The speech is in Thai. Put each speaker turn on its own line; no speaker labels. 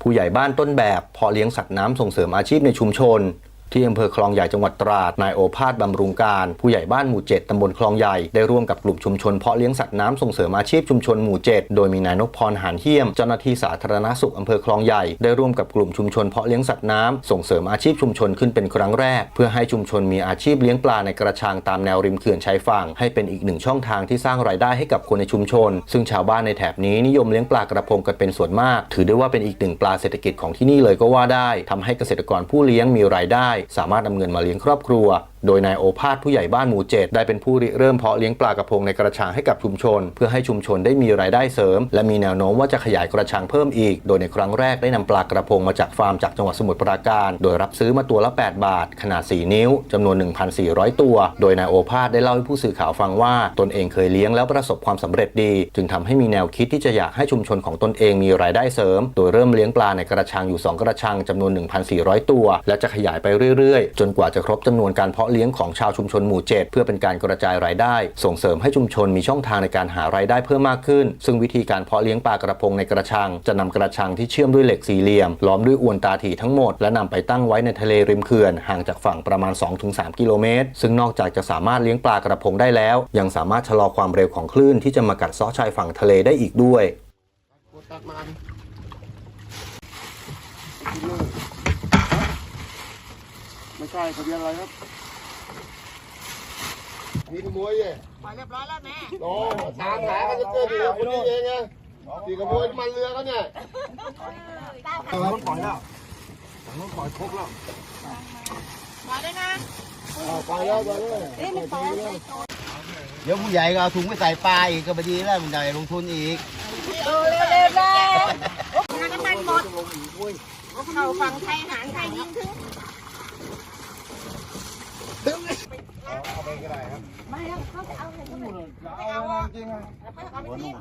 ผู้ใหญ่บ้านต้นแบบเพาะเลี้ยงสัตว์น้ำส่งเสริมอาชีพในชุมชน ที่อำเภอคลองใหญ่จังหวัดตราด นายโอภาสบำรุงการ ผู้ใหญ่บ้านหมู่7ตำบลคลองใหญ่ ได้ร่วมกับกลุ่มชุมชนเพาะเลี้ยงสัตว์น้ำส่งเสริมอาชีพชุมชนหมู่7โดยมีนายนพพรหานเฮียม เจ้าหน้าที่สาธารณสุขอำเภอคลองใหญ่ ได้ร่วมกับกลุ่มชุมชนเพาะเลี้ยงสัตว์น้ำส่งเสริมอาชีพชุมชนขึ้นเป็นครั้งแรก เพื่อให้ชุมชนมีอาชีพเลี้ยงปลาในกระชังตามแนวริมเขื่อนชายฝั่งให้เป็นอีกหนึ่งช่องทางที่สร้างรายได้ให้กับคนในชุมชน ซึ่งชาวบ้านในแถบนี้นิยมเลี้ยงปลากระพงกันเป็นส่วนมาก ถือได้ว่าเป็นอีกหนึ่งปลาเศรษฐกิจของที่นี่เลยก็ว่าได้ทำให้เกษตรกรผู้เลี้ยงมีรายได้สามารถนำเงินมาเลี้ยงครอบครัว โดยนายโอภาสผู้ใหญ่บ้านหมู่เจ็ดได้เป็นผู้ริเริ่มเพาะเลี้ยงปลากระพงในกระชังให้กับชุมชน เพื่อให้ชุมชนได้มีรายได้เสริม และมีแนวโน้มว่าจะขยายกระชังเพิ่มอีก โดยในครั้งแรกได้นำปลากระพงมาจากฟาร์มจากจังหวัดสมุทรปราการ โดยรับซื้อมาตัวละ 8 บาท ขนาด 4 นิ้วจำนวน 1,400 ตัว โดยนายโอภาสได้เล่าให้ผู้สื่อข่าวฟังว่า ตนเองเคยเลี้ยงแล้วประสบความสำเร็จดี จึงทำให้มีแนวคิดที่จะอยากให้ชุมชนของตนเองมีรายได้เสริม โดยเริ่มเลี้ยงปลาในกระชังอยู่ 2 กระชังจำนวน 1,400 ตัว และจะขยายไปเรื่อยๆ จนกว่าจะครบจำนวนการเพาะเลี้ยงของชาวชุมชนหมู่7เพื่อเป็นการกระจายรายได้ ส่งเสริมให้ชุมชนมีช่องทางในการหารายได้เพิ่มมากขึ้น ซึ่งวิธีการเพาะเลี้ยงปลากระพงในกระชัง จะนำกระชังที่เชื่อมด้วยเหล็กสี่เหลี่ยมล้อมด้วยอวนตาถี่ทั้งหมดและนำไปตั้งไว้ในทะเลริมเขื่อนห่างจากฝั่งประมาณ 2-3 กิโลเมตร ซึ่งนอกจากจะสามารถเลี้ยงปลากระพงได้แล้ว ยังสามารถชะลอความเร็วของคลื่นที่จะมากัดเซาะชายฝั่งทะเลได้อีกด้วย
ไม่ใช่ทะเบียนอะไรครับ มีขโมยเย่
ปล่อยเรียบร้อยแล้วแม่
โอ้ตามหากันจะเจอดีคนนี้เองไงที่ขโมยน้ำมันเรือเขาเนี่ย
มันปล่อยแล้วมันปล่อยครบแล้ว
ปล่อยเลยนะ
อ่าไปแล้วไปเลย
เอ๊ะมันปล่อยแล้ว
เดี๋ยวผู้ใหญ่ก็เอาถุงไปใส่ปลาอีกก็พอดีแล้วมันใหญ่ลงทุนอีก
ดูเร็วๆเลยงานน้ำมันหมดเข้าฝั่งไทยหารไทยยิงถึง ไม่เอาเขาจะเอาอะไรก็ไม่เอาอะเอาไปทิ้ง